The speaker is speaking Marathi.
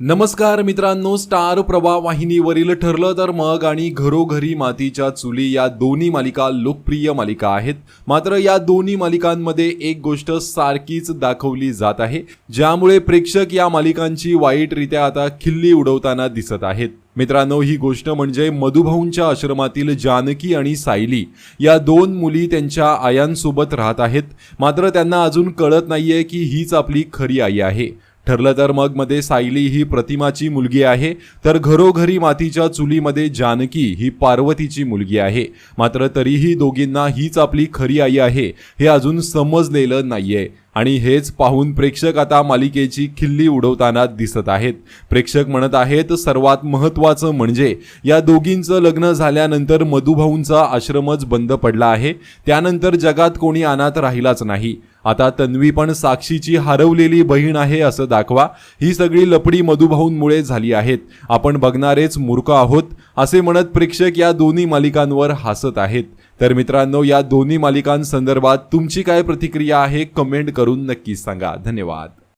नमस्कार मित्रांनो स्टार प्रभा वाहिनीवरील ठरलं तर मग आणि घरोघरी मातीच्या चुली या दोन्ही मालिका लोकप्रिय मालिका आहेत. मात्र या दोन्ही मालिकांमध्ये एक गोष्ट सारखीच दाखवली जात आहे ज्यामुळे प्रेक्षक या मालिकांची वाईटरित्या आता खिल्ली उडवताना दिसत आहेत. मित्रांनो ही गोष्ट म्हणजे मधुभाऊंच्या आश्रमातील जानकी आणि सायली. या दोन मुली त्यांच्या आयांसोबत राहत आहेत. मात्र त्यांना अजून कळत नाहीये की हीच आपली खरी आई आहे. ठरलं तर मग मध्ये सायली ही प्रतिमाची मुलगी आहे. तर घरोघरी मातीच्या चुलीमध्ये जानकी ही पार्वतीची मुलगी आहे. मात्र तरीही दोघींना हीच आपली खरी आई आहे. हे अजून समजलेलं नाहीये. आणि हेच पाहून प्रेक्षक आता मालिकेची खिल्ली उडवताना दिसत आहेत. प्रेक्षक म्हणत आहेत सर्वात महत्त्वाचं म्हणजे या दोघींचं लग्न झाल्यानंतर मधुभाऊंचा आश्रमच बंद पडला आहे. त्यानंतर जगात कोणी अनाथ राहिलाच नाही. आता तन्वी पण साक्षीची हरवलेली बहीण आहे असं दाखवा. ही सगळी लपडी मधुभाऊंमुळे झाली आहेत. आपण बघणारेच मूर्ख आहोत असे म्हणत प्रेक्षक या दोन्ही मालिकांवर हसत आहेत. तर मित्रांनो या दोन्ही मालिकांसंदर्भात तुमची काय प्रतिक्रिया आहे कमेंट करून नक्की सांगा. धन्यवाद.